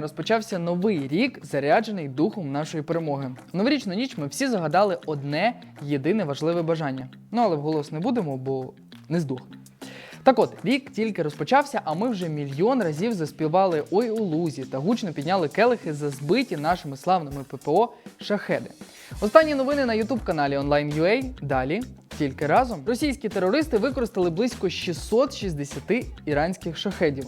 Розпочався новий рік, заряджений духом нашої перемоги. Новорічну ніч ми всі загадали одне єдине важливе бажання. Ну але вголос не будемо, бо не здух. Так от, рік тільки розпочався, а ми вже мільйон разів заспівали Ой у лузі та гучно підняли келихи за збиті нашими славними ППО шахеди. Останні новини на youtube каналі Online.ua. Далі тільки разом російські терористи використали близько 660 іранських шахедів.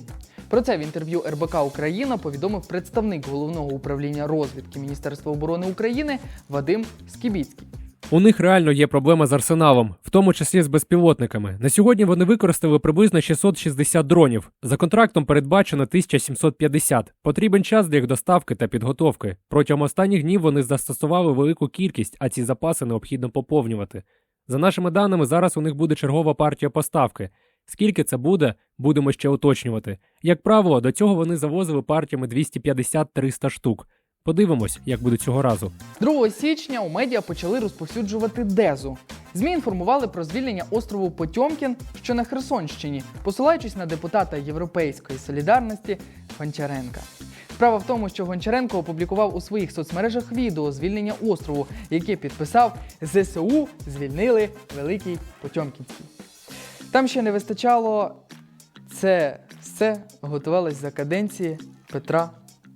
Про це в інтерв'ю РБК Україна повідомив представник головного управління розвідки Міністерства оборони України Вадим Скібіцький. У них реально є проблема з арсеналом, в тому числі з безпілотниками. На сьогодні вони використали приблизно 660 дронів. За контрактом передбачено 1750. Потрібен час для їх доставки та підготовки. Протягом останніх днів вони застосували велику кількість, а ці запаси необхідно поповнювати. За нашими даними, зараз у них буде чергова партія поставки. Скільки це буде, будемо ще уточнювати. Як правило, до цього вони завозили партіями 250-300 штук. Подивимось, як буде цього разу. 2 січня у медіа почали розповсюджувати Дезу. ЗМІ інформували про звільнення острову Потьомкін, що на Херсонщині, посилаючись на депутата Європейської солідарності Гончаренка. Справа в тому, що Гончаренко опублікував у своїх соцмережах відео звільнення острову, яке підписав ЗСУ звільнили Великий Потьомкінський. Там ще не вистачало це все готувалось за каденції Петра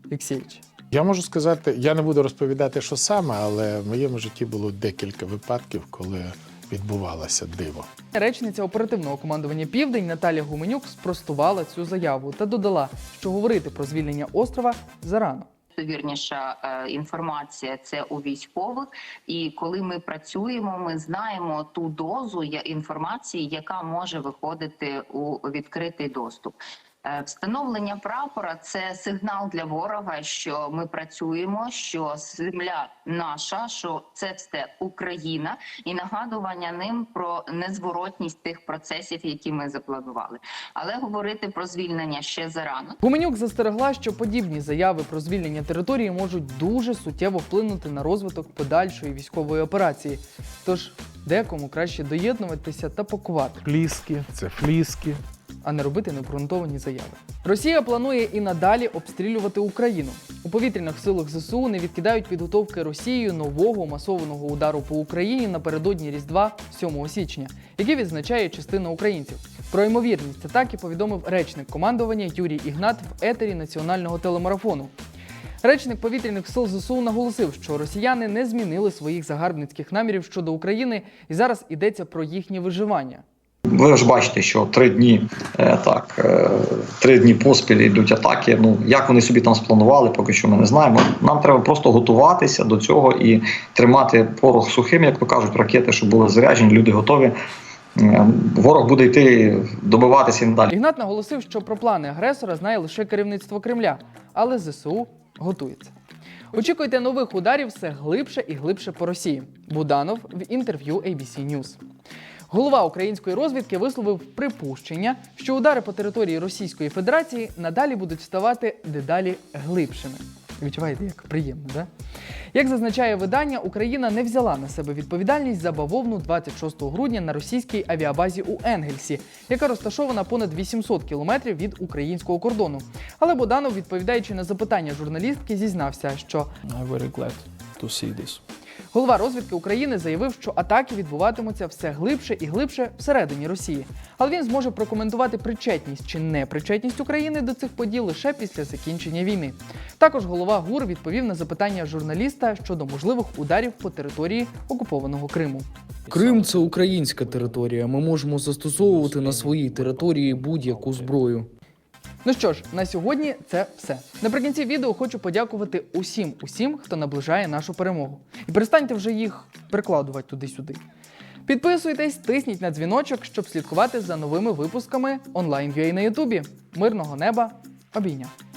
Олексійовича. Я можу сказати, я не буду розповідати, що саме, але в моєму житті було декілька випадків, коли відбувалося диво. Речниця оперативного командування Південь Наталія Гуменюк спростувала цю заяву та додала, що говорити про звільнення острова зарано. Вірніша е, інформація це у військових, і коли ми працюємо, ми знаємо ту дозу інформації, яка може виходити у відкритий доступ. Е, Встановлення прапора це сигнал для ворога, що ми працюємо, що земля наша, що це все Україна, і нагадування ним про незворотність тих процесів, які ми запланували. Але говорити про звільнення ще зарано. Гуменюк застерегла, що подібні заяви про звільнення території можуть дуже суттєво вплинути на розвиток подальшої військової операції. Тож декому краще доєднуватися та пакувати. Фліски, це фліски. А не робити необґрунтовані заяви. Росія планує і надалі обстрілювати Україну. У повітряних силах ЗСУ не відкидають підготовки Росією нового масованого удару по Україні напередодні Різдва 7 січня, який відзначає частина українців. Про ймовірність атаки повідомив речник командування Юрій Ігнат в етері національного телемарафону. Речник повітряних сил ЗСУ наголосив, що росіяни не змінили своїх загарбницьких намірів щодо України, і зараз йдеться про їхнє виживання. Ви ж бачите, що три дні е, так, е, три дні поспіль йдуть атаки. Ну як вони собі там спланували, поки що ми не знаємо. Нам треба просто готуватися до цього і тримати порох сухим, як то кажуть, ракети, щоб були заряджені, люди готові. Е, Ворог буде йти добиватися і надалі. Ігнат наголосив, що про плани агресора знає лише керівництво Кремля, але ЗСУ готується. Очікуйте нових ударів все глибше і глибше по Росії. Буданов в інтерв'ю ABC News. Голова української розвідки висловив припущення, що удари по території Російської Федерації надалі будуть ставати дедалі глибшими. Відчуваєте, як приємно, да? Як зазначає видання, Україна не взяла на себе відповідальність за бавовну 26 грудня на російській авіабазі у Енгельсі, яка розташована понад 800 кілометрів від українського кордону. Але Боданов, відповідаючи на запитання журналістки, зізнався, що I'm very glad to see this. Голова розвідки України заявив, що атаки відбуватимуться все глибше і глибше всередині Росії. Але він зможе прокоментувати причетність чи непричетність України до цих подій лише після закінчення війни. Також голова ГУР відповів на запитання журналіста щодо можливих ударів по території окупованого Криму. Крим це українська територія. Ми можемо застосовувати на своїй території будь-яку зброю. Ну що ж, на сьогодні це все. Наприкінці відео хочу подякувати усім, усім, хто наближає нашу перемогу. І перестаньте вже їх прикладувати туди-сюди. Підписуйтесь, тисніть на дзвіночок, щоб слідкувати за новими випусками онлайн-UA на Ютубі. Мирного неба, обійняв!